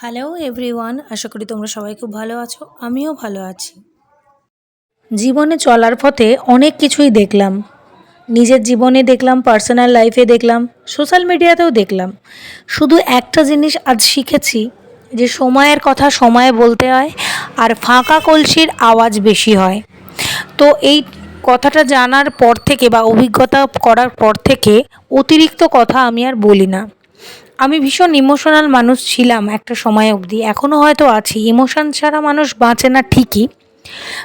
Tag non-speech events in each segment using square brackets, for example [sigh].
Hello everyone আশা করি তোমরা সবাই খুব ভালো আছো। আমিও ভালো আছি। জীবনে চলার পথে অনেক কিছুই দেখলাম। নিজের জীবনে দেখলাম পার্সোনাল লাইফে দেখলাম সোশ্যাল মিডিয়াতেও দেখলাম। শুধু একটা জিনিস আজ শিখেছি, যে সময়ের কথা সময়ে বলতে হয় আর ফাঁকা কলসির আওয়াজ বেশি হয়। তো এই কথাটা জানার পর থেকে বা অভিজ্ঞতা করার পর থেকে অতিরিক্ত কথা আমি আর বলি না। আমি ভীষণ ইমোশনাল মানুষ ছিলাম একটা সময় অবধি। এখনও হয়তো আছি। ইমোশন ছাড়া মানুষ বাঁচে না ঠিকই।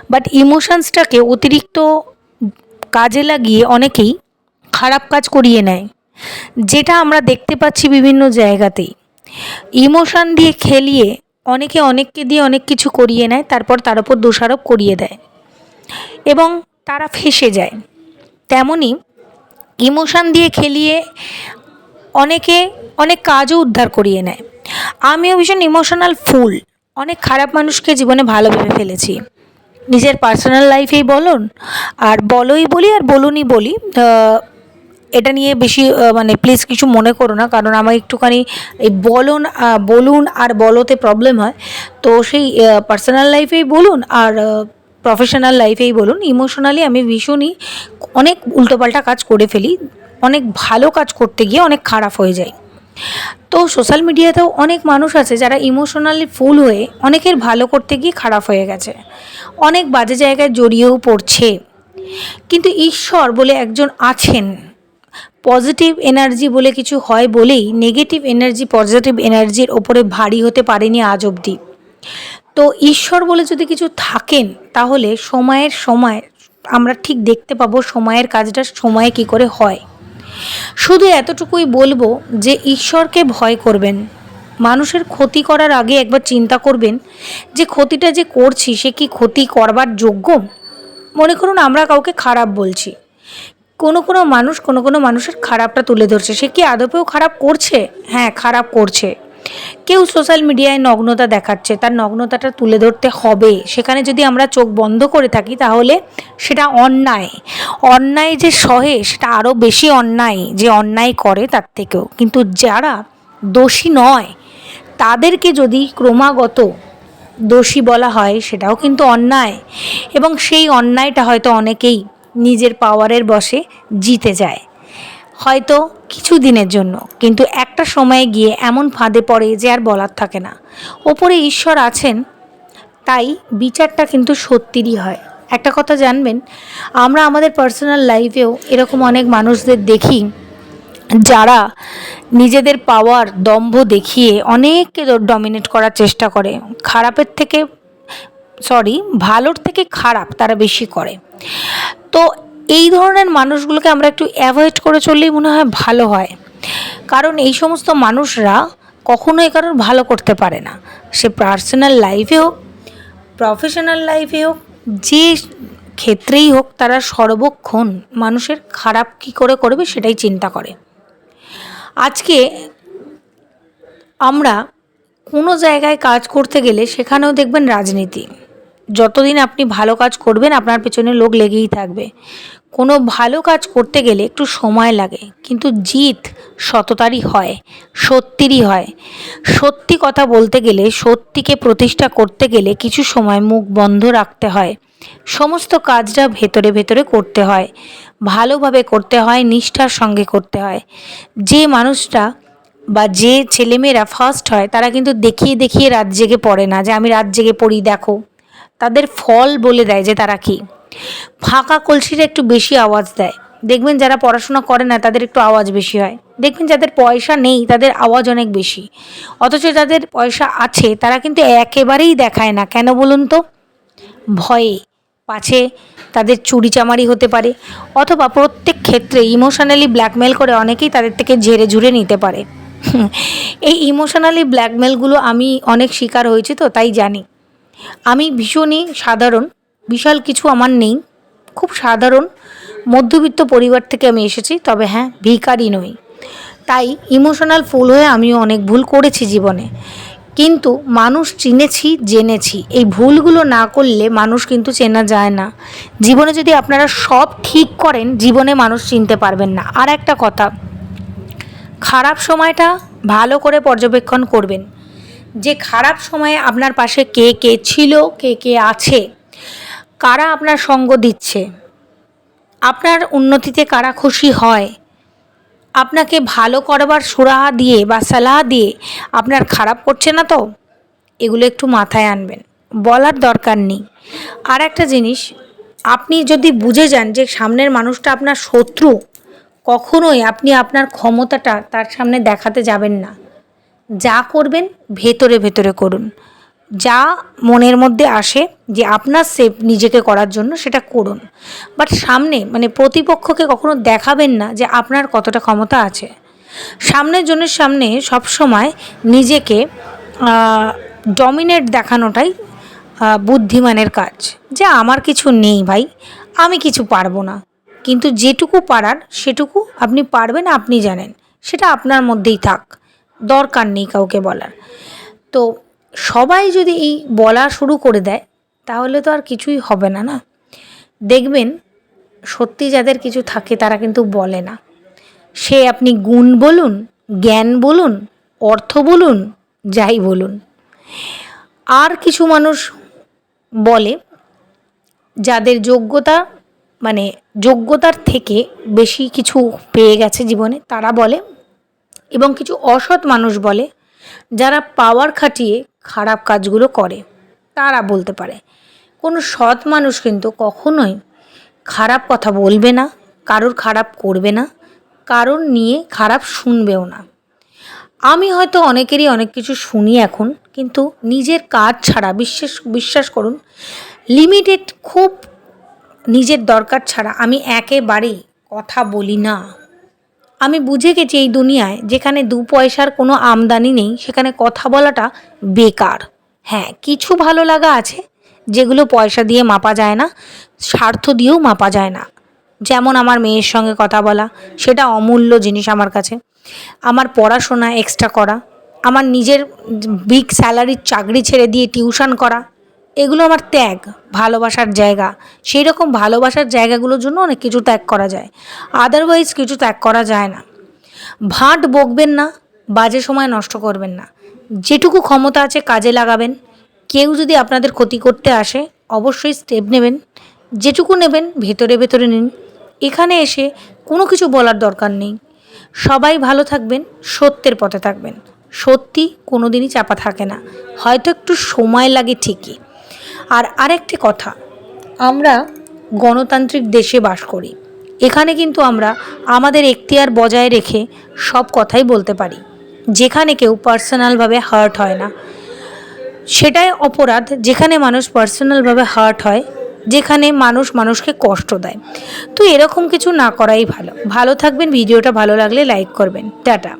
বাট ইমোশনসটাকে অতিরিক্ত কাজে লাগিয়ে অনেকেই খারাপ কাজ করিয়ে নেয়। যেটা আমরা দেখতে পাচ্ছি বিভিন্ন জায়গাতেই। ইমোশন দিয়ে খেলিয়ে অনেকে অনেককে দিয়ে অনেক কিছু করিয়ে নেয়, তারপর তার উপর দোষারোপ করিয়ে দেয়। এবং তারা ফেসে যায়। তেমনই ইমোশন দিয়ে খেলিয়ে অনেকে অনেক কাজও উদ্ধার করিয়ে নেয়। আমিও ভীষণ ইমোশনাল ফুল অনেক খারাপ মানুষকে জীবনে ভালো ভেবে ফেলেছি। নিজের পার্সোনাল লাইফেই বলুন, আর বলোই বলি আর বলুনই বলি এটা নিয়ে বেশি মানে প্লিজ কিছু মনে করো না, কারণ আমার একটুখানি এই বলুন বলুন আর বলতে প্রবলেম হয়। তো সেই পার্সোনাল লাইফেই বলুন আর প্রফেশনাল লাইফেই বলুন ইমোশনালি আমি ভীষণই অনেক উল্টোপাল্টা কাজ করে ফেলি। অনেক ভালো কাজ করতে গিয়ে অনেক খারাপ হয়ে যায়। তো সোশ্যাল মিডিয়াতেও অনেক মানুষ আছে যারা ইমোশনালি ফুল হয়ে অনেকের ভালো করতে গিয়ে খারাপ হয়ে গেছে। অনেক বাজে জায়গায় জড়িয়েও পড়ছে। কিন্তু ঈশ্বর বলে একজন আছেন। পজিটিভ এনার্জি বলে কিছু হয় বলেই নেগেটিভ এনার্জি পজিটিভ এনার্জির ওপরে ভারী হতে পারেনি আজ অবধি। তো ঈশ্বর বলে যদি কিছু থাকেন, তাহলে সময়ের সময় আমরা ঠিক দেখতে পাবো সময়ের কাজটা সময়ে কি করে হয়। শুধু এতটুকুই বলব যে ঈশ্বরকে ভয় করবেন। মানুষের ক্ষতি করার আগে একবার চিন্তা করবেন যে ক্ষতিটা যে করছি, সে কি ক্ষতি করবার যোগ্য? মনে করুন আমরা কাউকে খারাপ বলছি। কোনো কোনো মানুষ কোনো কোনো মানুষের খারাপটা তুলে ধরছে। সে কি আদপেও খারাপ করছে? হ্যাঁ খারাপ করছে। কেউ সোশ্যাল মিডিয়ায় নগ্নতা দেখাচ্ছে, তার নগ্নতাটা তুলে ধরতে হবে। সেখানে যদি আমরা চোখ বন্ধ করে থাকি, তাহলে সেটা অন্যায়। অন্যায় যে সহে, সেটা আরও বেশি অন্যায়। যে অন্যায় করে, তার থেকেও। কিন্তু যারা দোষী নয়, তাদেরকে যদি ক্রমাগত দোষী বলা হয়, সেটাও কিন্তু অন্যায়। এবং সেই অন্যায়টা হয়তো অনেকেই নিজের পাওয়ারের বসে জিতে যায়। হয়তো কিছু দিনের জন্য, কিন্তু একটা সময়ে গিয়ে এমন ফাঁদে পড়ে যে আর বলার থাকে না। ওপরে ঈশ্বর আছেন, তাই বিচারটা কিন্তু সত্যিরই হয়। একটা কথা জানবেন, আমরা আমাদের পার্সোনাল লাইফেও এরকম অনেক মানুষদের দেখি, যারা নিজেদের পাওয়ার দম্ভ দেখিয়ে অনেককে ডমিনেট করার চেষ্টা করে। খারাপের থেকে সরি ভালোর থেকে খারাপ তারা বেশি করে। তো এই ধরনের মানুষগুলোকে আমরা একটু অ্যাভয়েড করে চললেই মনে হয় ভালো হয়। কারণ এই সমস্ত মানুষরা কখনোই কারোর ভালো করতে পারে না। সে পার্সোনাল লাইফে হোক প্রফেশনাল লাইফে হোক, যে ক্ষেত্রেই হোক তারা সর্বক্ষণ মানুষের খারাপ কী করে করবে সেটাই চিন্তা করে। আজকে আমরা কোনো জায়গায় কাজ করতে গেলে সেখানেও দেখবেন রাজনীতি। যতদিন আপনি ভালো কাজ করবেন, আপনার পেছনে লোক লেগেই থাকবে। কোনো ভালো কাজ করতে গেলে একটু সময় লাগে, কিন্তু জিত সততারই হয়, সত্যিরই হয়। সত্যি কথা বলতে গেলে, সত্যিকে প্রতিষ্ঠা করতে গেলে কিছু সময় মুখ বন্ধ রাখতে হয়। সমস্ত কাজটা ভেতরে ভেতরে করতে হয়, ভালোভাবে করতে হয়, নিষ্ঠার সঙ্গে করতে হয়। যে মানুষটা বা যে ছেলেমেয়েরা ফার্স্ট হয়, তারা কিন্তু দেখিয়ে দেখিয়ে রাত জেগে পড়ে না, যে আমি রাত জেগে পড়ি, দেখো। তাদের ফল বলে দেয় যে তারা কি? ফাঁকা কলসিটা একটু বেশি আওয়াজ দেয়। দেখবেন যারা পড়াশোনা করে না, তাদের একটু আওয়াজ বেশি হয়। দেখবেন যাদের পয়সা নেই, তাদের আওয়াজ অনেক বেশি। অথচ যাদের পয়সা আছে, তারা কিন্তু একেবারেই দেখায় না। কেন বলুন তো? ভয়ে। পাছে তাদের চুরিচামারি হতে পারে, অথবা প্রত্যেক ক্ষেত্রে ইমোশনালি ব্ল্যাকমেল করে অনেকেই তাদের থেকে ঝেড়ে ঝুড়ে নিতে পারে। [laughs] এই ইমোশনালি ব্ল্যাকমেলগুলো আমি অনেক শিকার হয়েছি তো, তাই জানি। আমি ভীষণই সাধারণ, বিশাল কিছু আমার নেই, খুব সাধারণ মধ্যবিত্ত পরিবার থেকে আমি এসেছি, তবে হ্যাঁ ভিখারি নই। তাই ইমোশনাল ফুল হয়ে আমিও অনেক ভুল করেছি জীবনে। কিন্তু মানুষ চিনেছি, জেনেছি। এই ভুলগুলো না করলে মানুষ কিন্তু চেনা যায় না। জীবনে যদি আপনারা সব ঠিক করেন, জীবনে মানুষ চিনতে পারবেন না। আর একটা কথা, খারাপ সময়টা ভালো করে পর্যবেক্ষণ করবেন। যে খারাপ সময়ে আপনার পাশে কে কে ছিল, কে কে আছে, কারা আপনার সঙ্গ দিচ্ছে, আপনার উন্নতিতে কারা খুশি হয়, আপনাকে ভালো করবার সুরাহা দিয়ে বা সালাহ দিয়ে আপনার খারাপ করছে না তো? এগুলো একটু মাথায় আনবেন, বলার দরকার নেই। আর একটা জিনিস, আপনি যদি বুঝে যান যে সামনের মানুষটা আপনার শত্রু, কখনোই আপনি আপনার ক্ষমতাটা তার সামনে দেখাতে যাবেন না। যা করবেন, ভেতরে ভেতরে করুন। যা মনের মধ্যে আসে যে আপনার সেফ নিজেকে করার জন্য সেটা করুন। বাট সামনে মানে প্রতিপক্ষকে কখনো দেখাবেন না যে আপনার কতটা ক্ষমতা আছে। সামনের জনের সামনে সবসময় নিজেকে ডমিনেট দেখানোটাই বুদ্ধিমানের কাজ। যে আমার কিছু নেই ভাই, আমি কিছু পারব না। কিন্তু যেটুকু পারার, সেটুকু আপনি পারবেন, আপনি জানেন। সেটা আপনার মধ্যেই থাক। দরকার নেই কাউকে বলার। তো সবাই যদি এই বলা শুরু করে দেয়, তাহলে তো আর কিছুই হবে না না? দেখবেন সত্যি যাদের কিছু থাকে, তারা কিন্তু বলে না। সে আপনি গুণ বলুন, জ্ঞান বলুন, অর্থ বলুন, যাই বলুন। আর কিছু মানুষ বলে, যাদের যোগ্যতা মানে যোগ্যতার থেকে বেশি কিছু পেয়ে গেছে জীবনে, তারা বলে এবং কিছু অসৎ মানুষ বলে, যারা পাওয়ার খাটিয়ে খারাপ কাজগুলো করে। তারা বলতে পারে, কোনো সৎ মানুষ কিন্তু কখনোই খারাপ কথা বলবে না, কারোর খারাপ করবে না, কারোর নিয়ে খারাপ শুনবেও না। আমি হয়তো অনেকেরই অনেক কিছু শুনি এখন, কিন্তু নিজের কাজ ছাড়া, বিশ্বাস বিশ্বাস করুন লিমিটেড খুব নিজের দরকার ছাড়া আমি একেবারেই কথা বলি না। আমি বুঝে গেছি এই দুনিয়ায় যেখানে দু পয়সার কোনো আমদানি নেই, সেখানে কথা বলাটা বেকার। হ্যাঁ কিছু ভালো লাগা আছে, যেগুলো পয়সা দিয়ে মাপা যায় না, স্বার্থ দিয়েও মাপা যায় না। যেমন আমার মেয়ের সঙ্গে কথা বলা, সেটা অমূল্য জিনিস আমার কাছে। আমার পড়াশোনা এক্সট্রা করা, আমার নিজের বিগ স্যালারির চাকরি ছেড়ে দিয়ে টিউশন করা এগুলো আমার ত্যাগ, ভালোবাসার জায়গা। সেই রকম ভালোবাসার জায়গাগুলোর জন্য অনেক কিছু ত্যাগ করা যায়। আদারওয়াইজ কিছু ত্যাগ করা যায় না। ভাঁট বকবেন না, বাজে সময় নষ্ট করবেন না। যেটুকু ক্ষমতা আছে কাজে লাগাবেন। কেউ যদি আপনাদের ক্ষতি করতে আসে, অবশ্যই স্টেপ নেবেন। যেটুকু নেবেন, ভেতরে ভেতরে নিন। এখানে এসে কোনো কিছু বলার দরকার নেই। সবাই ভালো থাকবেন, সত্যের পথে থাকবেন। সত্যি কোনো দিনই চাপা থাকে না। হয়তো একটু সময় লাগে ঠিকই। আর আরেকটি কথা, আমরা গণতান্ত্রিক দেশে বাস করি। এখানে কিন্তু আমরা আমাদের এখতিয়ার বজায় রেখে সব কথাই বলতে পারি, যেখানে কেউ পার্সোনালভাবে হার্ট হয় না। সেটাই অপরাধ, যেখানে মানুষ পার্সোনালভাবে হার্ট হয়, যেখানে মানুষ মানুষকে কষ্ট দেয়। তো এরকম কিছু না করাই ভালো। ভালো থাকবেন, ভিডিওটা ভালো লাগলে লাইক করবেন। টাটা।